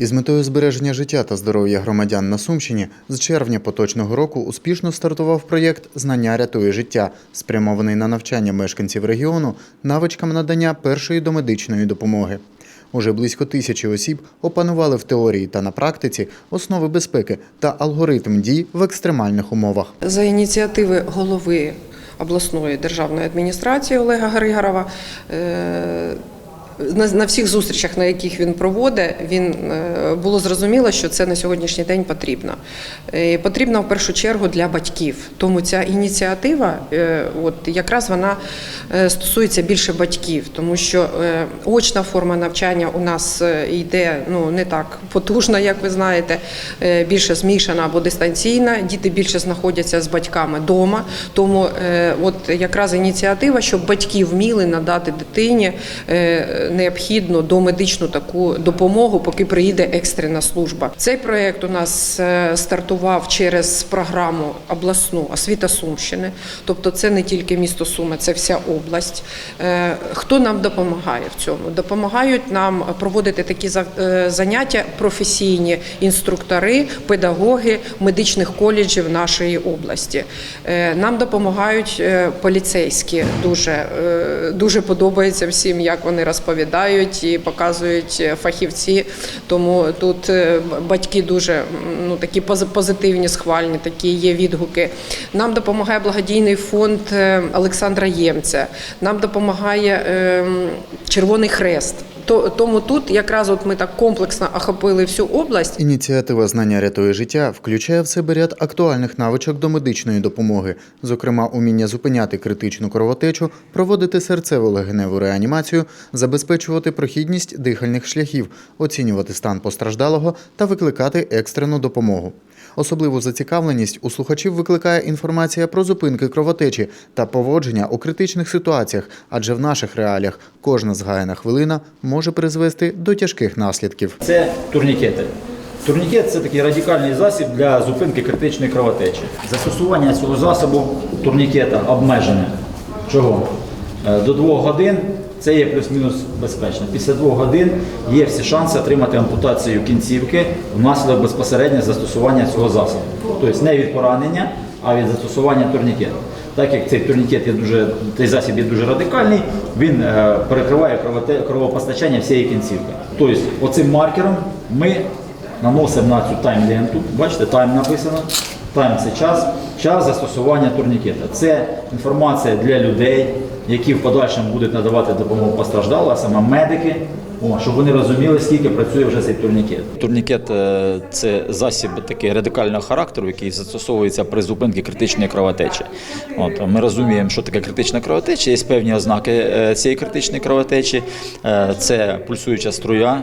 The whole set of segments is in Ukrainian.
Із метою збереження життя та здоров'я громадян на Сумщині з червня поточного року успішно стартував проєкт Знання рятує життя, спрямований на навчання мешканців регіону навичкам надання першої домедичної допомоги. Уже близько тисячі осіб опанували в теорії та на практиці основи безпеки та алгоритм дій в екстремальних умовах. За ініціативи голови обласної державної адміністрації Олега Григорова е, на на всіх зустрічах, на яких він проводить, він е, було зрозуміло, що це на сьогоднішній день потрібно. Е, Потрібно в першу чергу для батьків. Тому ця ініціатива, е, от якраз вона стосується більше батьків, тому що очна форма навчання у нас йде ну не так потужно, як ви знаєте, більше змішана або дистанційна. Діти більше знаходяться з батьками вдома. Тому от якраз ініціатива, щоб батьки вміли надати дитині необхідну домедичну таку допомогу, поки приїде екстрена служба. Цей проект у нас е, стартував через програму обласну освіта Сумщини. Тобто, це не тільки місто Суми, це вся область. Е, Хто нам допомагає в цьому? Допомагають нам проводити такі е, заняття професійні інструктори, педагоги медичних коледжів нашої області. Нам допомагають поліцейські. Дуже, дуже подобається всім, як вони розповідають і показують фахівці. Тому тут е, батьки дуже ну, такі позитивні, схвальні, такі є відгуки. Нам допомагає благодійний фонд е, Олександра Ємця. Нам допомагає ем, Червоний Хрест. То- Тому тут якраз от ми так комплексно охопили всю область. Ініціатива Знання рятує життя включає в себе ряд актуальних навичок до медичної допомоги, зокрема уміння зупиняти критичну кровотечу, проводити серцево-легеневу реанімацію, забезпечувати прохідність дихальних шляхів, оцінювати стан постраждалого та викликати екстрену допомогу. Особливу зацікавленість у слухачів викликає інформація про зупинки кровотечі та поводження у критичних ситуаціях, адже в наших реаліях кожна згаяна хвилина може призвести до тяжких наслідків. Це турнікети. Турнікет це такий радикальний засіб для зупинки критичної кровотечі. Застосування цього засобу турнікета обмежене. Чого? Е, До двох годин це є плюс-мінус безпечно. Після двох годин є всі шанси отримати ампутацію кінцівки внаслідок безпосередньо застосування цього засобу. Тобто не від поранення, а від застосування турнікету. Так як цей турнікет є дуже, цей засіб є дуже радикальний, він е, перекриває кровопостачання всієї кінцівки. Тобто, оцим маркером ми наносимо на цю тайм-ленту, бачите, тайм написано. Тайм це час, час застосування турнікета. Це інформація для людей, які в подальшому будуть надавати допомогу постраждалим, а саме медики, щоб вони розуміли, скільки працює вже цей турнікет. Турнікет е, це засіб такий радикального характеру, який застосовується при зупинці критичної кровотечі. От ми розуміємо, що таке критична кровотеча. Є певні ознаки е, цієї критичної кровотечі. Е, Це пульсуюча струя,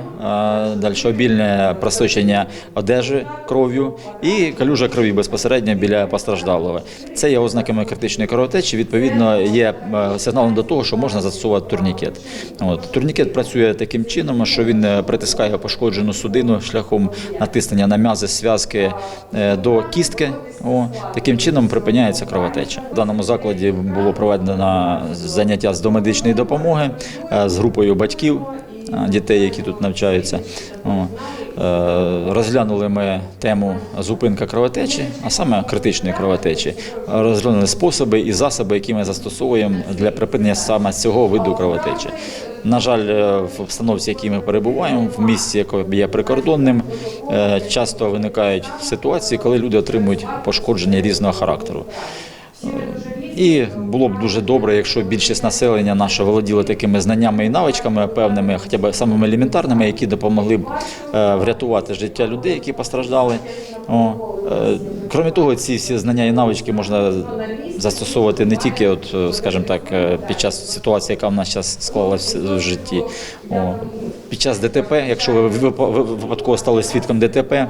далі обільне просочення одежі кров'ю і калюжа крові безпосередньо біля постраждалого. Це є ознаками критичної кровотечі. Відповідно, є сигналом до того, що можна застосувати турнікет. От турнікет працює таким чином, що він е, притискає пошкоджену судину шляхом натиснення на м'язи зв'язки е, до кістки. О, таким чином припиняється кровотеча. В даному закладі було проведено заняття з домедичної допомоги е, з групою батьків дітей, які тут навчаються. Е, Розглянули ми тему зупинка кровотечі, а саме критичної кровотечі. Розглянули способи і засоби, які ми застосовуємо для припинення саме цього виду кровотечі. На жаль, е, в обстановці, в якій ми перебуваємо, в місці, яке є прикордонним, е, часто виникають ситуації, коли люди отримують пошкодження різного характеру. І було б дуже добре, якщо більшість населення наше володіли такими знаннями і навичками певними, хоча б самими елементарними, які допомогли б е, врятувати життя людей, які постраждали. О, е, Крім того, ці всі знання і навички можна застосовувати не тільки, от, е, скажімо так, під час ситуації, яка в нас зараз склалася в житті. О, Під час ДТП, якщо ви випадково стали свідком ДТП.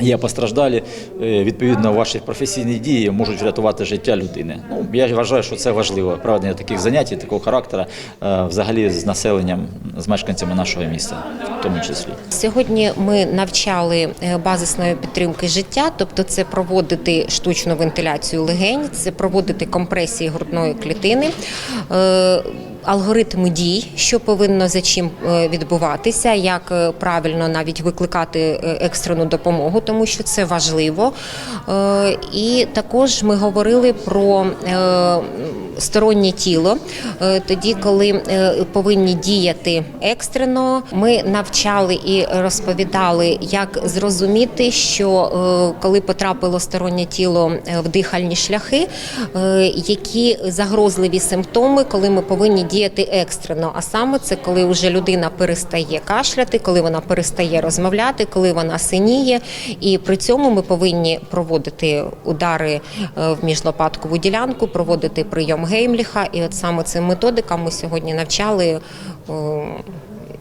Є постраждалі, е, відповідно, ваші професійні дії можуть врятувати життя людини. Ну я вважаю, що це важливо проведення таких занять, такого характера е, взагалі з населенням, з мешканцями нашого міста, в тому числі. Сьогодні ми навчали е, базисної підтримки життя, тобто це проводити штучну вентиляцію легень, це проводити компресії грудної клітини. Алгоритми дій, що повинно за чим е, відбуватися, як е, правильно навіть викликати е, екстрену допомогу, тому що це важливо. І також ми говорили про стороннє тіло. Е, Тоді, коли е, повинні діяти екстрено, ми навчали і розповідали, як зрозуміти, що е, коли потрапило стороннє тіло в дихальні шляхи, які загрозливі симптоми, коли ми повинні діяти екстрено. А саме це коли вже людина перестає кашляти, коли вона перестає розмовляти, коли вона синіє. І при цьому ми повинні проводити удари в міжлопаткову ділянку, проводити прийом Геймліха. І от саме цим методикам ми сьогодні навчали е,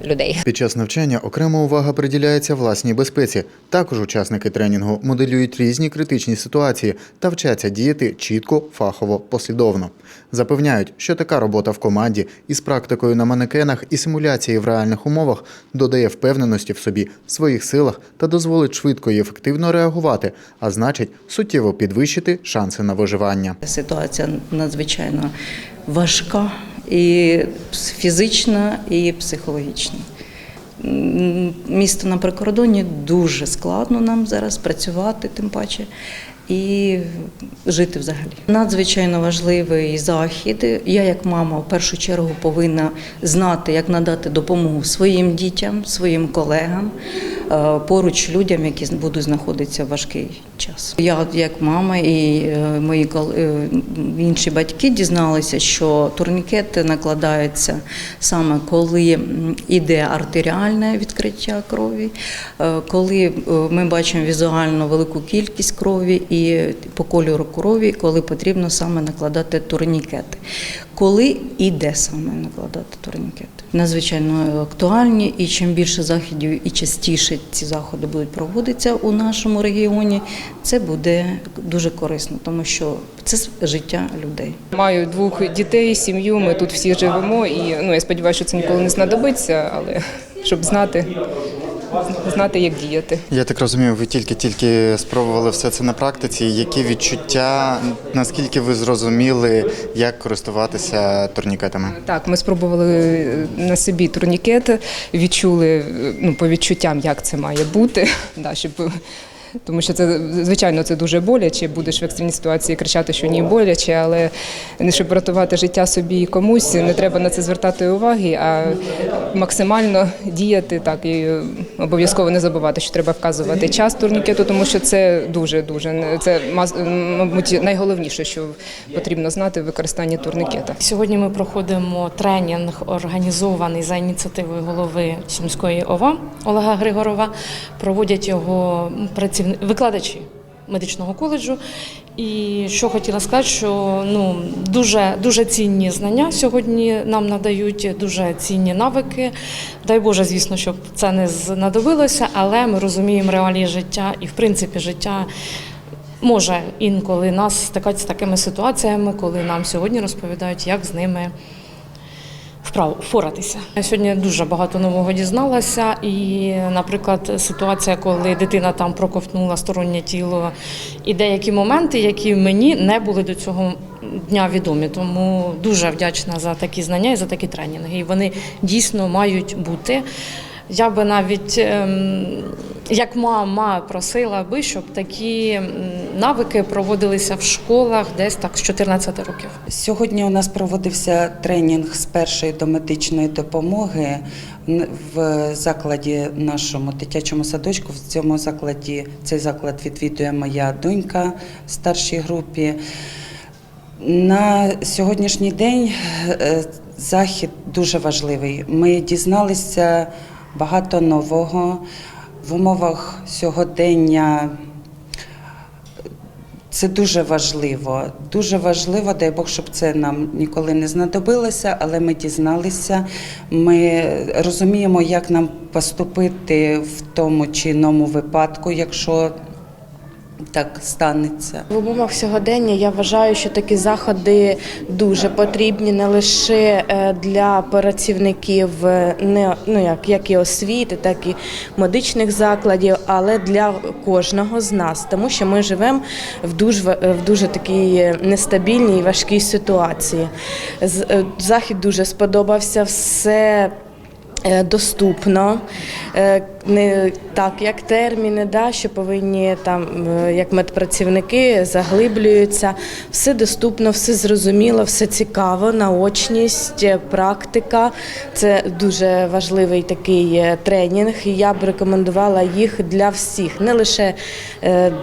людей. Під час навчання окрема увага приділяється власній безпеці. Також учасники тренінгу моделюють різні критичні ситуації та вчаться діяти чітко, фахово, послідовно. Запевняють, що така робота в команді із практикою на манекенах і симуляції в реальних умовах додає впевненості в собі, своїх силах та дозволить швидко і ефективно реагувати, а значить, суттєво підвищити шанси на виживання. Ситуація надзвичайно важка і фізична, і психологічна. Місто на прикордоні дуже складно нам зараз працювати, тим паче, і жити взагалі. Надзвичайно важливий захід. Я, як мама, в першу чергу повинна знати, як надати допомогу своїм дітям, своїм колегам, поруч людям, які будуть знаходитися в важкий час. Я, як мама і е, мої е, інші батьки дізналися, що турнікети накладаються саме коли м, іде артеріальне відкриття крові, е, коли е, ми бачимо візуально велику кількість крові і по кольору крові, коли потрібно саме накладати турнікети. Коли і де саме накладати турнікети? Надзвичайно актуальні, і чим більше заходів і частіше ці заходи будуть проводитися у нашому регіоні, це буде дуже корисно, тому що це життя людей. Маю двох дітей, сім'ю. Ми тут всі живемо, і ну я сподіваюся, що це ніколи не знадобиться, але щоб знати, знати, як діяти. Я так розумію, ви тільки-тільки спробували все це на практиці. Які відчуття, наскільки ви зрозуміли, як користуватися турнікетами? Так, ми спробували на собі турнікет, відчули ну, по відчуттям, як це має бути. Да, щоб, тому що це звичайно це дуже боляче. Будеш в екстреній ситуації кричати, що ні боляче, але не щоб врятувати життя собі і комусь, не треба на це звертати уваги, а максимально діяти так і обов'язково не забувати, що треба вказувати час турнікету, тому що це дуже дуже це мабуть найголовніше, що потрібно знати в використанні турнікета. Сьогодні ми проходимо тренінг, організований за ініціативою голови Сумської ОВА Олега Григорова. Проводять його працівни... викладачі медичного коледжу. І що хотіла сказати, що ну дуже дуже цінні знання сьогодні нам надають, дуже цінні навики. Дай Боже, звісно, щоб це не знадобилося, але ми розуміємо реалії життя і в принципі життя. Може інколи нас стикати з такими ситуаціями, коли нам сьогодні розповідають, як з ними вправ впоратися. Я сьогодні дуже багато нового дізналася, і, наприклад, ситуація, коли дитина там проковтнула стороннє тіло, і деякі моменти, які мені не були до цього дня відомі. Тому дуже вдячна за такі знання і за такі тренінги. І вони дійсно мають бути. Я би навіть ем, як мама просила би, щоб такі навики проводилися в школах десь так з 14 років. Сьогодні у нас проводився тренінг з першої до медичної допомоги в закладі нашому дитячому садочку. В цьому закладі цей заклад відвідує моя донька в старшій групі. На сьогоднішній день е, захід дуже важливий. Ми дізналися багато нового в умовах сьогодення. Це дуже важливо. Дуже важливо, дай Бог, щоб це нам ніколи не знадобилося, але ми дізналися. Ми розуміємо, як нам поступити в тому чи іному випадку, якщо так станеться. В умовах сьогодення я вважаю, що такі заходи дуже потрібні не лише е, для працівників е, не ну як, як і освіти, так і медичних закладів, але для кожного з нас, тому що ми живемо в дуже в дуже такій нестабільній і важкій ситуації. Е, Захід дуже сподобався все. Е, Доступно, не так як терміни, да, що повинні там, е, як медпрацівники, заглиблюються. Все доступно, все зрозуміло, все цікаво, наочність, е, практика. Це дуже важливий такий тренінг. І я б рекомендувала їх для всіх, не лише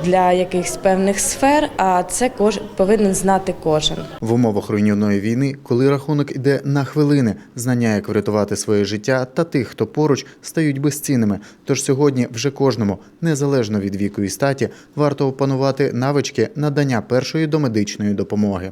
для якихось певних сфер, а це кож повинен знати кожен. В умовах руйнівної війни, коли рахунок іде на хвилини, знання, як врятувати своє життя та тих, хто поруч, стають безцінними. Тож сьогодні вже кожному, незалежно від віку і статі, варто опанувати навички надання першої домедичної допомоги.